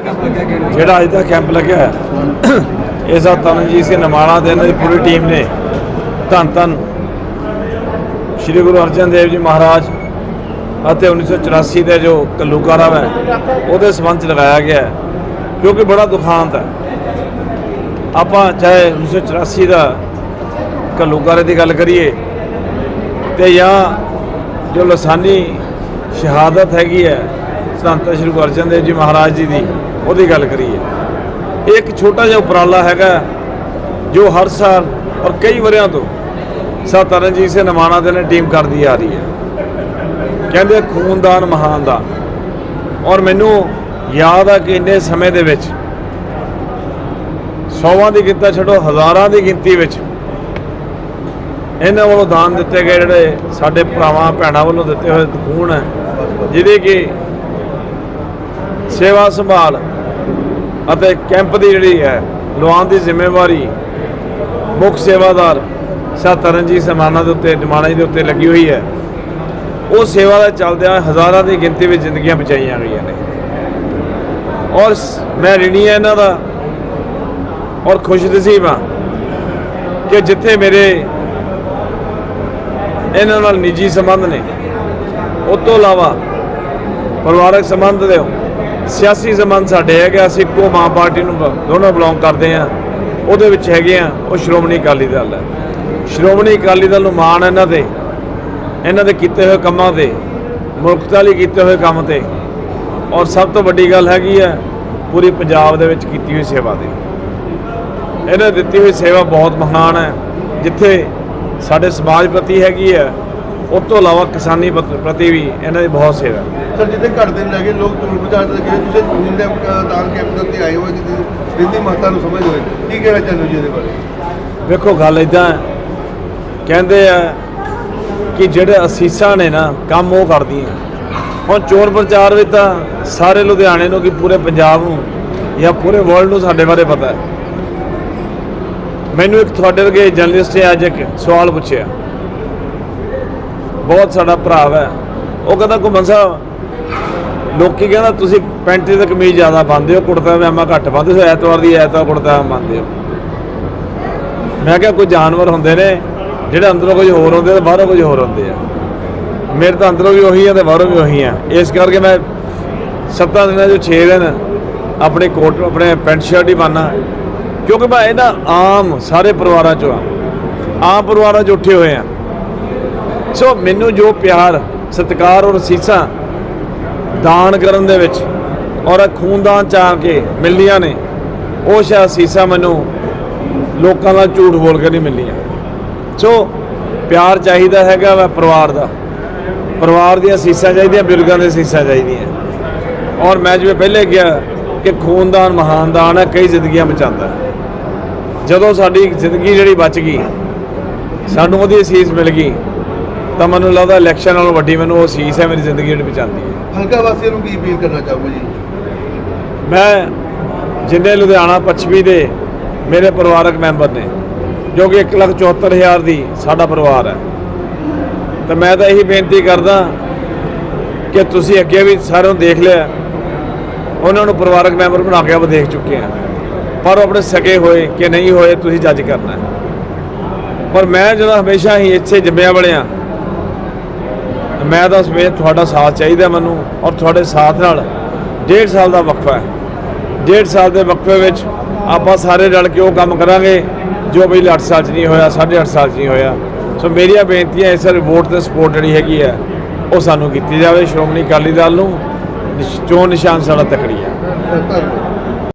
ਜਿਹੜਾ ਅੱਜ ਦਾ ਕੈਂਪ ਲੱਗਿਆ ਹੈ, ਇਹ ਸਭ ਤਰਨਜੀਤ ਸਿੰਘ ਨਮਾਣਾ ਦੇ ਇਹਨਾਂ ਦੀ ਪੂਰੀ ਟੀਮ ਨੇ। ਧੰਨ ਧੰਨ। ਸ੍ਰੀ ਗੁਰੂ ਅਰਜਨ ਦੇਵ ਜੀ ਮਹਾਰਾਜ ਅਤੇ 1984 ਦੇ ਜੋ ਕਲੂਕਾਰਾ ਹੈ, ਉਹਦੇ ਸੰਬੰਧ ਚ ਲਗਾਇਆ ਗਿਆ ਹੈ, ਕਿਉਂਕਿ ਬੜਾ ਦੁਖਾਂਤ ਹੈ। ਆਪਾਂ ਚਾਹੇ 1984 ਦਾ ਕਲੂਕਾਰੇ ਦੀ ਗੱਲ ਕਰੀਏ ਤੇ ਜਾਂ ਜੋ ਲਸਾਨੀ ਸ਼ਹਾਦਤ ਹੈਗੀ ਹੈ, ਸੰਤ ਸ੍ਰੀ ਗੁਰੂ ਅਰਜਨ ਦੇਵ ਜੀ ਮਹਾਰਾਜ ਜੀ ਦੀ ਉਹਦੀ ਗੱਲ ਕਰੀਏ। ਇਹ ਇੱਕ ਛੋਟਾ ਜਿਹਾ ਉਪਰਾਲਾ ਹੈਗਾ ਜੋ ਹਰ ਸਾਲ ਔਰ ਕਈ ਵਰਿਆਂ ਤੋਂ ਸਾ ਸਿੰਘ ਨਮਾਣਾ ਦੇ ਨੇ ਟੀਮ ਕਰਦੀ ਆ ਰਹੀ ਹੈ। ਕਹਿੰਦੇ ਖੂਨਦਾਨ ਮਹਾਨ ਦਾ ਔਰ ਮੈਨੂੰ ਯਾਦ ਆ ਕਿ ਇੰਨੇ ਸਮੇਂ ਦੇ ਵਿੱਚ ਸੌਵਾਂ ਦੀ ਗਿਣਤੀ ਛੱਡੋ, ਹਜ਼ਾਰਾਂ ਦੀ ਗਿਣਤੀ ਵਿੱਚ ਇਹਨਾਂ ਵੱਲੋਂ ਦਾਨ ਦਿੱਤੇ ਗਏ ਜਿਹੜੇ ਸਾਡੇ ਭਰਾਵਾਂ, ਭੈਣਾਂ ਵੱਲੋਂ ਦਿੱਤੇ ਹੋਏ ਖੂਨ ਹੈ ਜਿਹਦੇ ਕਿ ਸੇਵਾ ਸੰਭਾਲ ਅਤੇ ਕੈਂਪ ਦੀ ਜਿਹੜੀ ਹੈ, ਲਵਾਉਣ ਦੀ ਜ਼ਿੰਮੇਵਾਰੀ ਮੁੱਖ ਸੇਵਾਦਾਰ ਸਾ ਤਰਨਜੀਤ ਸਮਾਨਾ ਦੇ ਉੱਤੇ, ਨਿਮਾਣਾ ਜੀ ਦੇ ਉੱਤੇ ਲੱਗੀ ਹੋਈ ਹੈ। ਉਹ ਸੇਵਾ ਦਾ ਚੱਲਦਿਆਂ ਹਜ਼ਾਰਾਂ ਦੀ ਗਿਣਤੀ ਵਿੱਚ ਜ਼ਿੰਦਗੀਆਂ ਬਚਾਈਆਂ ਗਈਆਂ ਨੇ। ਔਰ ਮੈਂ ਰਿਣੀ ਹੈ ਇਹਨਾਂ ਦਾ, ਔਰ ਖੁਸ਼ਨਸੀਬ ਹਾਂ ਕਿ ਜਿੱਥੇ ਮੇਰੇ ਇਹਨਾਂ ਨਾਲ ਨਿੱਜੀ ਸੰਬੰਧ ਨੇ ਉਸ ਤੋਂ ਇਲਾਵਾ ਪਰਿਵਾਰਕ ਸੰਬੰਧ ਦੇ ਸਿਆਸੀ ਜ਼ਮਾਨ ਸਾਡੇ ਹੈਗੇ ਅਸੀਂ ਇੱਕੋ ਮਾਂ ਪਾਰਟੀ ਨੂੰ ਬ- ਦੋਨੋਂ ਬਿਲੋਂਗ ਕਰਦੇ ਆ। ਉਹਦੇ ਵਿੱਚ ਹੈਗੇ ਆ, ਉਹ ਸ਼੍ਰੋਮਣੀ ਅਕਾਲੀ ਦਲ ਹੈ। ਸ਼੍ਰੋਮਣੀ ਅਕਾਲੀ ਦਲ ਨੂੰ ਮਾਣ ਇਹਨਾਂ ਦੇ। ਇਹਨਾਂ ਦੇ ਕੀਤੇ ਹੋਏ ਕੰਮਾਂ ਤੇ ਮੁਲਕਤਾ ਲਈ ਕੀਤੇ ਹੋਏ ਕੰਮ ਤੇ। ਔਰ ਸਭ ਤੋਂ ਵੱਡੀ ਗੱਲ ਹੈਗੀ ਹੈ ਪੂਰੀ ਪੰਜਾਬ ਦੇ ਵਿੱਚ ਕੀਤੀ ਹੋਈ ਸੇਵਾ ਦੀ। ਇਹਨਾਂ ਦਿੱਤੀ ਹੋਈ ਸੇਵਾ ਬਹੁਤ ਮਹਾਨ ਹੈ। ਜਿੱਥੇ ਸਾਡੇ ਸਮਾਜ ਪ੍ਰਤੀ ਹੈਗੀ ਹੈ ਉਸ ਤੋਂ ਇਲਾਵਾ ਕਿਸਾਨੀ ਪ੍ਰਤੀ ਵੀ ਇਹਨਾਂ ਦੀ ਬਹੁਤ ਸੇਵਾ ਹੈ। ਸਰ, ਜਿੱਥੇ ਘੱਟ ਦਿਨ ਲੱਗੇ, ਲੋਕ ਚੋਣ ਪ੍ਰਚਾਰ ਤੇ ਲੱਗੇ ਤੁਸੀਂ ਜਿੰਦੇ ਦਾਨ ਕੈਂਪ ਦੇ ਆਏ ਹੋਏ ਜਿੱਥੇ ਰਿੰਦੀ ਮਾਤਾ ਨੂੰ ਸਮਝ ਹੋਏ। ਕੀ ਕਹਿਣਾ ਚਾਹੁੰਦੇ ਜੀ ਇਹਦੇ ਬਾਰੇ? ਵੇਖੋ, ਗੱਲ ਇਦਾਂ ਕਹਿੰਦੇ ਆ ਕਿ ਜਿਹੜੇ ਅਸੀਸਾਂ ਨੇ ਨਾ, ਕੰਮ ਉਹ ਕਰਦੀਆਂ। ਹੁਣ ਚੋਣ ਪ੍ਰਚਾਰ ਵਿੱਚ ਤਾਂ ਸਾਰੇ ਲੁਧਿਆਣੇ ਨੂੰ ਕਿ ਪੂਰੇ ਪੰਜਾਬ ਨੂੰ ਜਾਂ ਪੂਰੇ ਵਰਲਡ ਨੂੰ ਸਾਡੇ ਬਾਰੇ ਪਤਾ ਹੈ। ਮੈਨੂੰ ਇੱਕ ਤੁਹਾਡੇ ਵਰਗੇ ਜਰਨਲਿਸਟ ਨੇ ਅੱਜ ਇੱਕ ਸਵਾਲ ਪੁੱਛਿਆ। ਬਹੁਤ ਸਾਡਾ ਭਰਾ ਹੈ। ਉਹ ਕਹਿੰਦਾ ਘੁੰਮਣ ਸਾਹਿਬ ਲੋਕੀ ਕਹਿੰਦਾ ਤੁਸੀਂ ਪੈਂਟ ਤੇ ਕਮੀਜ਼ ਜ਼ਿਆਦਾ ਪਾਉਂਦੇ ਹੋ, ਕੁੜਤਾ ਪਜਾਮਾ ਘੱਟ ਪਾਉਂਦੇ ਹੋ, ਐਤਵਾਰ ਦੀ ਐਤਵਾਰ ਕੁੜਤਾ ਪਾਉਂਦੇ ਹੋ। ਮੈਂ ਕਿਹਾ ਕੋਈ ਜਾਨਵਰ ਹੁੰਦੇ ਨੇ, ਜਿਹੜੇ ਅੰਦਰੋਂ ਕੁਝ ਹੋਰ ਹੁੰਦੇ ਤੇ ਬਾਹਰੋਂ ਕੁਝ ਹੋਰ ਹੁੰਦੇ ਆ। ਮੇਰੇ ਤਾਂ ਅੰਦਰੋਂ ਵੀ ਉਹੀ ਆ ਤੇ ਬਾਹਰੋਂ ਵੀ ਉਹੀ ਆ। ਇਸ ਕਰਕੇ ਮੈਂ ਸੱਤਾਂ ਦਿਨਾਂ ਜੋ 6 ਦਿਨ ਆਪਣੇ ਕੋਟ, ਆਪਣੇ ਪੈਂਟ ਸ਼ਰਟ ਹੀ ਪਾਨਾ ਕਿਉਂਕਿ ਮੈਂ ਇਹਨਾਂ ਆਮ ਸਾਰੇ ਪਰਿਵਾਰਾਂ ਚੋਂ ਆ। ਆਮ ਪਰਿਵਾਰਾਂ ਚੋਂ ਉੱਠੇ ਹੋਏ ਆ। ਸੋ ਮੈਨੂੰ ਜੋ ਪਿਆਰ, ਸਤਿਕਾਰ ਔਰ ਅਸੀਸਾਂ ਦਾਨ ਕਰਨ ਦੇ ਵਿੱਚ ਔਰ ਖੂਨਦਾਨ ਚਾਹ ਕੇ ਮਿਲਦੀਆਂ ਨੇ, ਉਹ ਸ਼ਾਇਦ ਸੀਸਾਂ ਮੈਨੂੰ ਲੋਕਾਂ ਦਾ ਝੂਠ ਬੋਲ ਕੇ ਨਹੀਂ ਮਿਲੀਆਂ। ਸੋ ਪਿਆਰ ਚਾਹੀਦਾ ਹੈਗਾ ਵਾ ਪਰਿਵਾਰ ਦਾ। ਪਰਿਵਾਰ ਦੀਆਂ ਸੀਸਾਂ ਚਾਹੀਦੀਆਂ, ਬਜ਼ੁਰਗਾਂ ਦੀਆਂ ਸੀਸਾਂ ਚਾਹੀਦੀਆਂ। ਔਰ ਮੈਂ ਜਿਵੇਂ ਪਹਿਲੇ ਕਿਹਾ ਕਿ ਖੂਨਦਾਨ ਮਹਾਨ ਦਾਨ ਹੈ, ਕਈ ਜ਼ਿੰਦਗੀਆਂ ਬਚਾਉਂਦਾ ਜਦੋਂ ਸਾਡੀ ਜ਼ਿੰਦਗੀ ਜਿਹੜੀ ਬਚ ਗਈ, ਸਾਨੂੰ ਉਹਦੀ ਅਸੀਸ ਮਿਲ ਗਈ, ਤਾਂ ਮੈਨੂੰ ਲੱਗਦਾ ਇਲੈਕਸ਼ਨ ਨਾਲੋਂ ਵੱਡੀ ਮੈਨੂੰ ਉਹ ਅਸੀਸ ਹੈ, ਮੇਰੀ ਜ਼ਿੰਦਗੀ ਜਿਹੜੀ ਬਚਾਉਂਦੀ ਹੈ। ਹਲਕਾ ਵਾਸੀਆਂ ਨੂੰ ਕੀ ਅਪੀਲ ਕਰਨਾ ਚਾਹੋਗੇ ਜੀ? ਮੈਂ ਜਿੰਨੇ ਲੁਧਿਆਣਾ, ਪੱਛਮੀ ਦੇ ਮੇਰੇ ਪਰਿਵਾਰਕ ਮੈਂਬਰ ਨੇ, ਜੋ ਕਿ 174000 ਦੀ ਸਾਡਾ ਪਰਿਵਾਰ ਹੈ। ਤਾਂ ਮੈਂ ਤਾਂ ਇਹੀ ਬੇਨਤੀ ਕਰਦਾ ਕਿ ਤੁਸੀਂ ਅੱਗੇ ਵੀ ਸਾਰਿਆਂ ਨੂੰ ਦੇਖ ਲਿਆ, ਉਹਨਾਂ ਨੂੰ ਪਰਿਵਾਰਕ ਮੈਂਬਰ ਬਣਾ ਕੇ ਆਪ ਦੇਖ ਚੁੱਕੇ ਆ ਪਰ ਉਹ ਆਪਣੇ ਸਕੇ ਹੋਏ ਕਿ ਨਹੀਂ ਹੋਏ, ਤੁਸੀਂ ਜੱਜ ਕਰਨਾ ਪਰ ਮੈਂ ਜਦੋਂ ਹਮੇਸ਼ਾ ਹੀ ਇੱਥੇ ਜੰਮਿਆ ਬੜਿਆ ਮੈਂ ਤਾਂ ਸਵੇਰ ਤੁਹਾਡਾ ਸਾਥ ਚਾਹੀਦਾ ਮੈਨੂੰ ਔਰ ਤੁਹਾਡੇ ਸਾਥ ਨਾਲ ਡੇਢ ਸਾਲ ਦਾ ਵਕਫਾ ਹੈ। ਡੇਢ ਸਾਲ ਦੇ ਵਕਫੇ ਵਿੱਚ ਆਪਾਂ ਸਾਰੇ ਰਲ ਕੇ ਉਹ ਕੰਮ ਕਰਾਂਗੇ ਜੋ ਪਿਛਲੇ 8 ਸਾਲ 'ਚ ਨਹੀਂ ਹੋਇਆ 8.5 ਸਾਲ 'ਚ ਨਹੀਂ ਹੋਇਆ। ਸੋ ਮੇਰੀਆਂ ਬੇਨਤੀਆਂ ਇਸ ਵਾਰ ਵੋਟ ਤੇ ਸਪੋਰਟ ਜਿਹੜੀ ਹੈਗੀ ਹੈ, ਉਹ ਸਾਨੂੰ ਕੀਤੀ ਜਾਵੇ। ਸ਼੍ਰੋਮਣੀ ਅਕਾਲੀ ਦਲ ਨੂੰ ਚੋਣ ਨਿਸ਼ਾਨ ਸਾਡਾ ਤਕੜੀ ਹੈ।